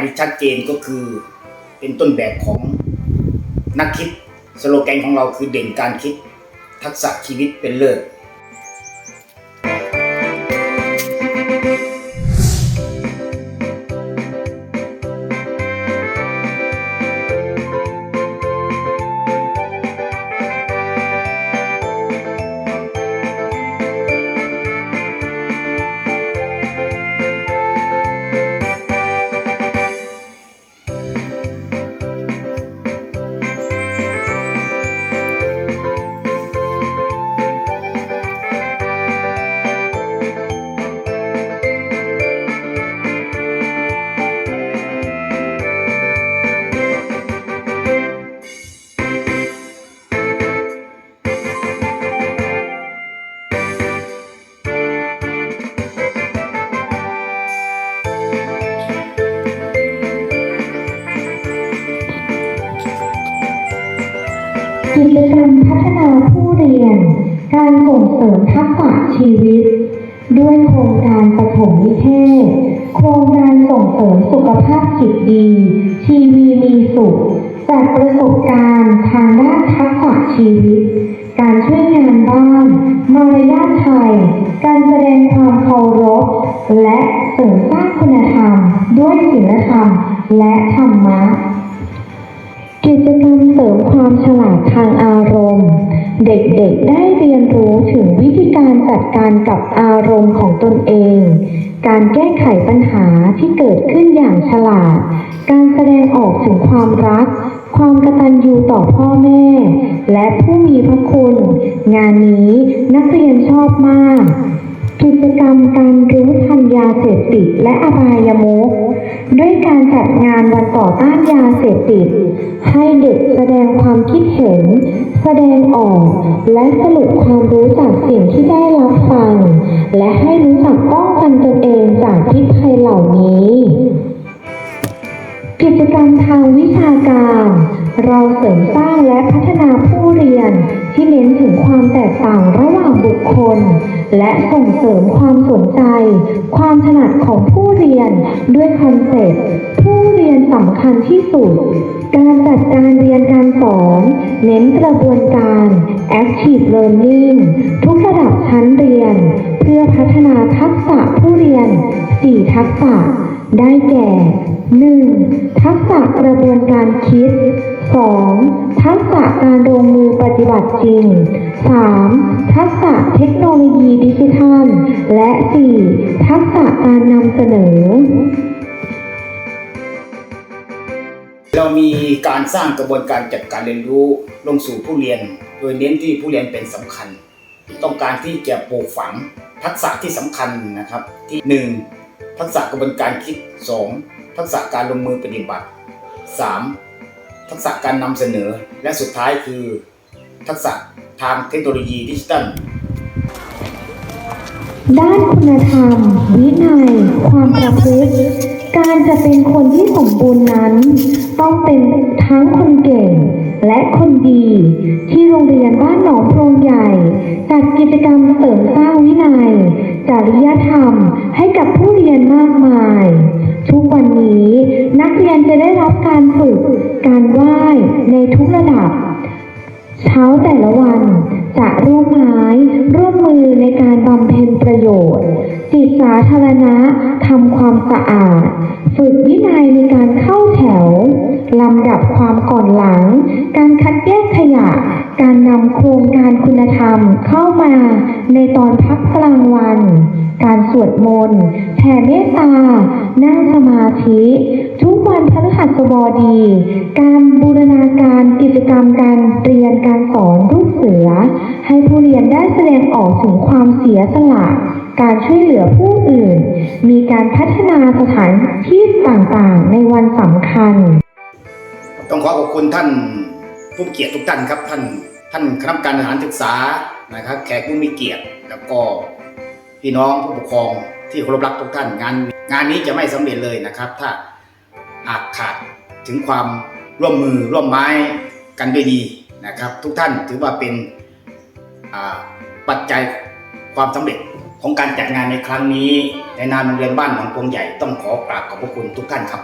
ายชัดเจนก็คือเป็นต้นแบบของนักคิด สโลแกนของเราคือเด่นการคิด ทักษะชีวิตเป็นเลิศ มทักษะชีวิต ด้วยโครงการปฐมนิเทศ โครงการส่งเสริมสุขภาพจิตดี ชีวีมีสุขจากประสบการณ์ทางด้านทักษะชีวิต การช่วยงานบ้าน มารยาทไทย การแสดงความเคารพ และเสริมสร้างคุณธรรม ด้วยศีลธรรม และธรรมะ กิจกรรมเสริมความฉลาดทางอารมณ์ เด็กๆได้เรียนรู้ถึงวิธีการจัดการกับอารมณ์ของตนเอง การแก้ไขปัญหาที่เกิดขึ้นอย่างฉลาด การแสดงออกถึงความรัก ความกตัญญูต่อพ่อแม่ และผู้มีพระคุณ งานนี้นักเรียนชอบมาก กิจกรรมการรู้ทันยาเสพติดและอบายมุ ด้วยการจัดงานวันต่อต้านยาเสพติด ให้เด็กแสดงความคิดเห็น แสดงออก และสรุปความรู้จากสิ่งที่ได้รับฟัง และให้รู้จักป้องกันตนเองจากพิษภัยเหล่านี้ กิจกรรมทางวิชาการ เราเสริมสร้างและพัฒนาผู้เรียนที่เน้นถึงความแตกต่างระหว่างบุคคล และส่งเสริมความสนใจ ความถนัดของผู้เรียนด้วยคอนเซ็ปต์ผู้เรียนสำคัญที่สุด การจัดการเรียนการสอน เน้นกระบวนการ active learning ทุกระดับชั้นเรียน เพื่อพัฒนาทักษะผู้เรียน 4 ทักษะ ได้แก่ 1. ทักษะกระบวนการคิด 2. ทักษะการลงมือปฏิบัติจริง 3. ทักษะเทคโนโลยีดิจิทัล และ 4. ทักษะการนำเสนอ เรามีการสร้างกระบวนการจัดการเรียนรู้ลงสู่ผู้เรียน โดยเน้นที่ผู้เรียนเป็นสำคัญ ต้องการที่จะปลูกฝังทักษะที่สำคัญนะครับที่ 1. ทักษะกระบวนการคิด 2. ทักษะการลงมือปฏิบัติ 3. ทักษะการนำเสนอ และสุดท้ายคือ ทักษะทางเทคโนโลยีดิจิทัลด้านคุณธรรม วินัย ความประพฤติ การจะเป็นคนที่สมบูรณ์นั้น ต้องเป็นทั้งคนเก่งและคนดี ที่โรงเรียนบ้านหนองโพรงใหญ่จัดกิจกรรมเสริมสร้างวินัย จริยธรรมให้กับผู้เรียนมากมาย ในทุกระดับ เช้าแต่ละวันจะร่วมไม้ร่วมมือในการบำเพ็ญประโยชน์ จิตสาธารณะทำความสะอาด ฝึกวินัยในการเข้าแถวลำดับความก่อนหลัง การคัดแยกขยะ การนำโครงการคุณธรรมเข้ามาในตอนพักกลางวัน การสวดมนต์แผ่เมตตา นั่งสมาธิ วันพฤหัสบดี การบูรณาการกิจกรรมการเรียนการสอนลูกเสือ ให้ผู้เรียนได้แสดงออกถึงความเสียสละ การช่วยเหลือผู้อื่น มีการพัฒนาสถานที่ต่างๆ ในวันสำคัญ ต้องขอขอบคุณท่านผู้เกียรติทุกท่านครับท่านท่านคณะกรรมการทหารศึกษานะครับ แขกผู้มีเกียรติแล้วก็พี่น้องผู้ปกครองที่เคารพรักทุกท่านงานงานนี้จะไม่สำเร็จเลยนะครับ ถ้า หากขาดถึงความร่วมมือร่วมไม้กันด้วยดีนะครับ ทุกท่านถือว่าเป็นปัจจัยความสำเร็จของการจัดงานในครั้งนี้ ในนามโรงเรียนบ้านหนองพวงใหญ่ต้องขอกราบขอบพระคุณทุกท่านครับ